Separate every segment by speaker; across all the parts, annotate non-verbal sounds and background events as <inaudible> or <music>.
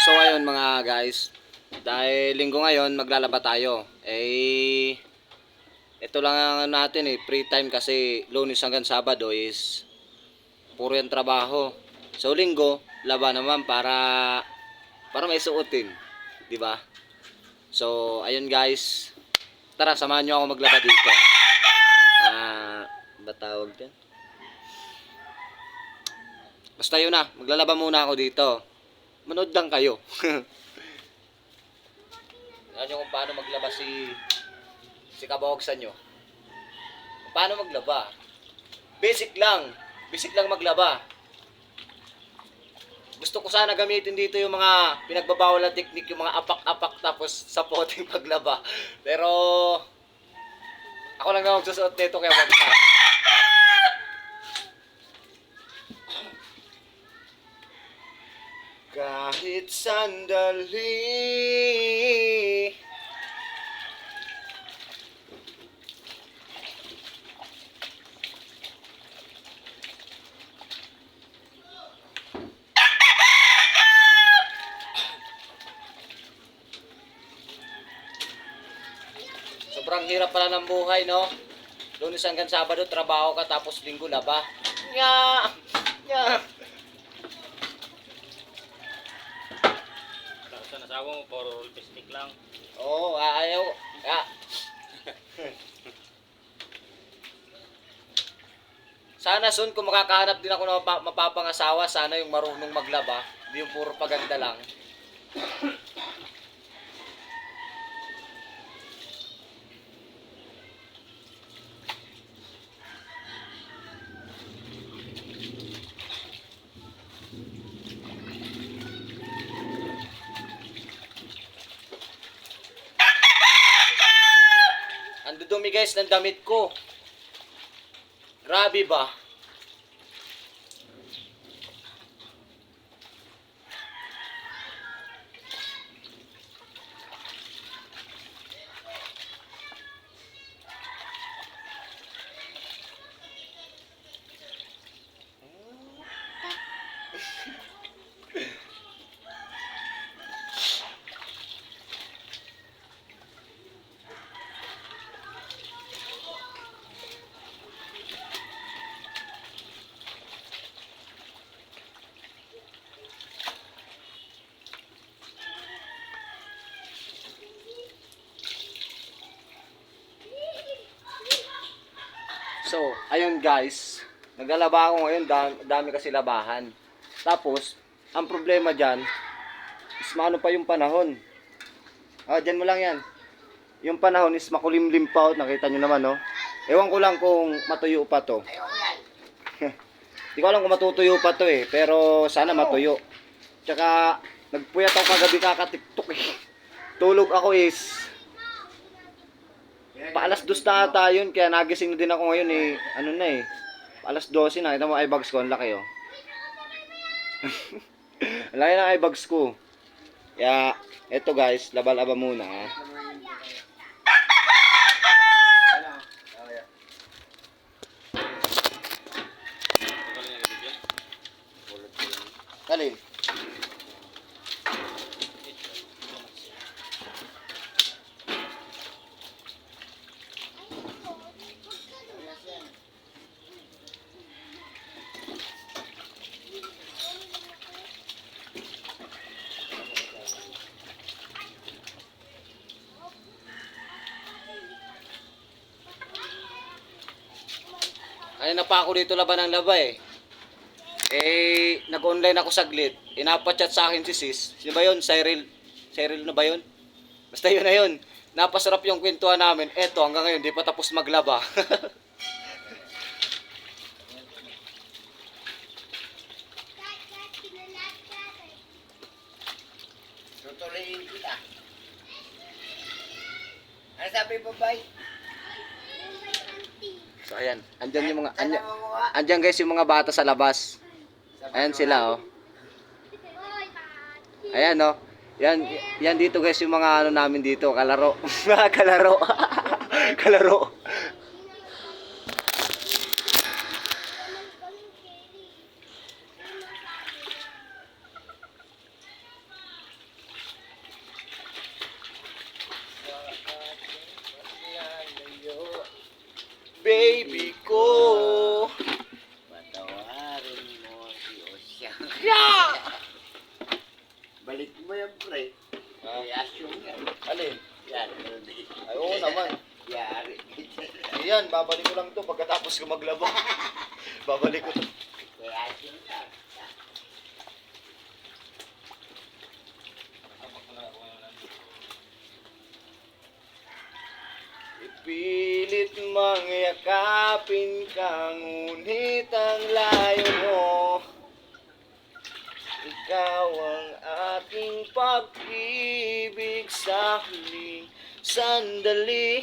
Speaker 1: So ayun mga guys, dahil linggo ngayon maglalaba tayo. Eh ito lang ang natin eh, free time kasi lunes hanggang Sabado is puro yung trabaho. So linggo, laba naman para para may suotin, 'di ba? So ayun guys, tara samahan niyo ako maglaba dito. Ah, ba tawag din? Basta yun na, maglalaba muna ako dito. Manood lang kayo. <laughs> Alam nyo kung paano maglaba si si kabawagsan nyo. Kung paano maglaba. Basic lang. Basic lang maglaba. Gusto ko sana gamitin dito yung mga pinagbabawal na technique, yung mga apak-apak tapos sa poteng paglaba. <laughs> Pero ako lang na magsusuot nito kaya wag na. Kahit sandali Sobrang hirap pala ng buhay, no? Lunes hanggang Sabado, trabaho ka, tapos linggo laba. Nya! Nya!
Speaker 2: Sa nasawa mo, puro lipstick lang.
Speaker 1: Oo, oh, ayaw. Ah. Sana soon kung makakahanap din ako ng mapa- mapapangasawa, sana yung marunong maglaba, hindi yung puro paganda lang. Dudumi guys ng damit ko. Grabe ba? So, ayun guys. Naglalaba ako ngayon, dami, dami kasi labahan. Tapos, ang problema dyan, is maano pa yung panahon. Ah, dyan mo lang yan. Yung panahon is makulimlim pa, nakita nyo naman, no? Ewan ko lang kung matuyo pa to. <laughs> Hindi ko alam kung matutuyo pa to eh, pero sana matuyo. Tsaka, nagpuyat ako kagabi kakatiktok eh. Tulog ako is, Paalas dos na ata yun, kaya nagising na din ako ngayon eh. Ano na eh. Alas 12 na. Kita mo eye bags ko, ang laki oh. ang <laughs> laki ng eye bags ko. Kaya, eto guys, laba-laba muna. ah.
Speaker 2: Ito
Speaker 1: Kanina pa ako dito laban ng laba eh. Eh, nag-online ako saglit. Inapachat sa akin si sis. Sino ba yun? Cyril. Cyril na ba yun? Basta yun na yun. Napasarap yung kwentuhan namin. Eto, hanggang ngayon, di pa tapos maglaba. <laughs>
Speaker 3: Tutuloyin kita. Ano sabi mo, bay?
Speaker 1: So, ayan. Andyan yung mga... Andyan, andyan guys yung mga bata sa labas. Ayan sila, oh. Ayan, oh. Yan, yan dito guys yung mga ano namin dito, kalaro. <laughs> kalaro. <laughs> kalaro.
Speaker 3: Balik mo yan, pre.
Speaker 1: Ha?
Speaker 3: I-assume yan.
Speaker 1: Alin?
Speaker 3: Yan.
Speaker 1: Ay, oo naman.
Speaker 3: Yari.
Speaker 1: Ayan, babalik ko lang to pagkatapos ko maglaba. <laughs> babalik ko to.
Speaker 3: I-assume yan.
Speaker 1: Ipilit mang yakapin ka, ngunit ang layo mo. Ikaw ang aking pag-ibig sa huling sandali.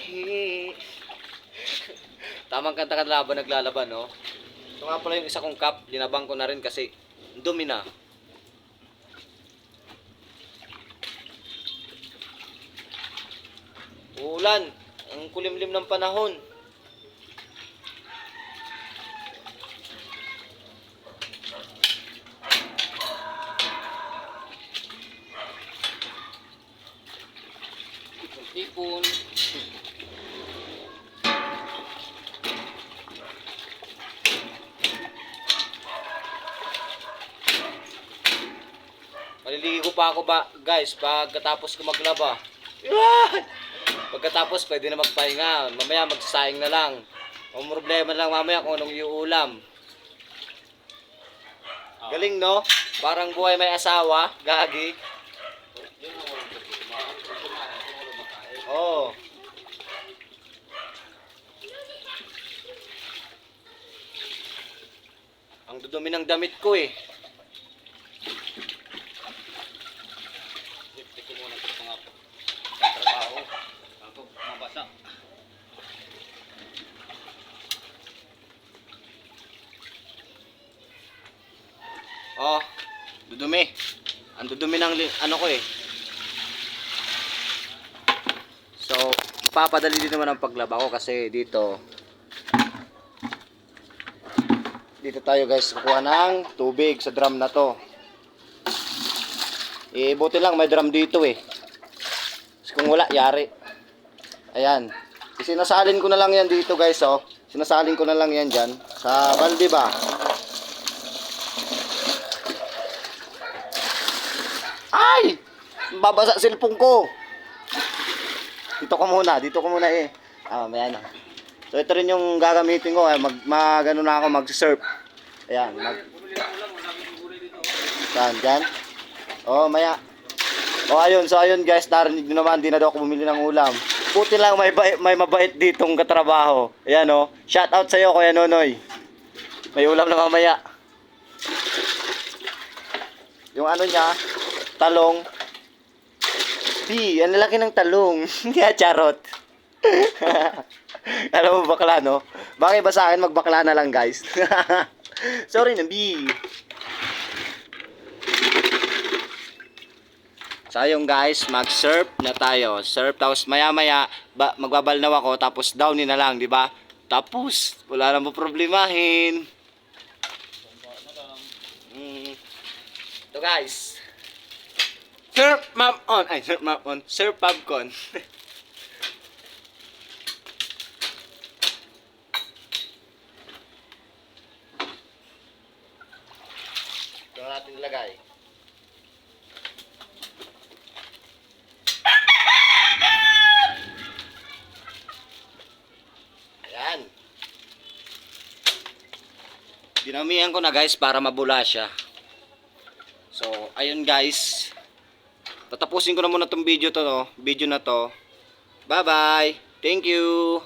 Speaker 1: <laughs> Tamang kanta ka laban naglalaban, no? Ito nga pala yung isa kong cup, linabang ko na rin kasi dumi na. Ulan, ang kulimlim ng panahon. Ipon. Maliligo pa ako ba, guys, pagkatapos ko maglaba. Pagkatapos, pwede na magpahinga. Mamaya, magsasayang na lang. Ang problema lang mamaya kung anong iuulam. Galing, no? Parang buhay may asawa. Gagi. Oo. Oh. Ang dudumi ng damit ko eh.
Speaker 2: Safety ko muna ito mga trabaho. Bago mabasa.
Speaker 1: Oh, dudumi. Ang dudumi ng ano ko eh. So, ipapadali din naman ang paglaba ko kasi dito dito tayo guys kukuha ng tubig sa drum na to. Eh, buti lang may drum dito eh. Kasi kung wala, yari. Ayan. Sinasalin ko na lang yan dito guys oh. Sinasalin ko na lang yan dyan. Sa balde ba? Ay! Babasa cellphone ko. Dito ko muna, dito ko muna eh. Ah, mamaya na. So ito rin yung gagamitin ko, eh. mag magano na ako mag-surf. Ayan, mag Saan dyan? Oh, maya. Oh, ayun. So, ayun guys, narinig nyo naman, di na daw ako bumili ng ulam. Puti lang, may, bait, may mabait ditong katrabaho. Ayan, oh. Shout out sa'yo, Kuya Nonoy. May ulam na mamaya. Yung ano niya, talong. Di, ang lalaki ng talong. <laughs> Kaya charot. <laughs> Alam mo bakla, no? Bakit ba sa akin magbakla na lang, guys? <laughs> Sorry na, B. So ayun guys, mag-surf na tayo. Surf tapos maya-maya ba, magbabalnaw ako tapos downin na lang, di ba? Tapos wala nang problemahin. Mm. Ito guys. Surf map on. Ay, surf map on. Surf pubcon. Ito na natin ilagay. Ayan. Dinamihan ko na guys para mabula siya. So, ayun guys. Tatapusin ko na muna tong video to, no? Video na to. Bye-bye. Thank you.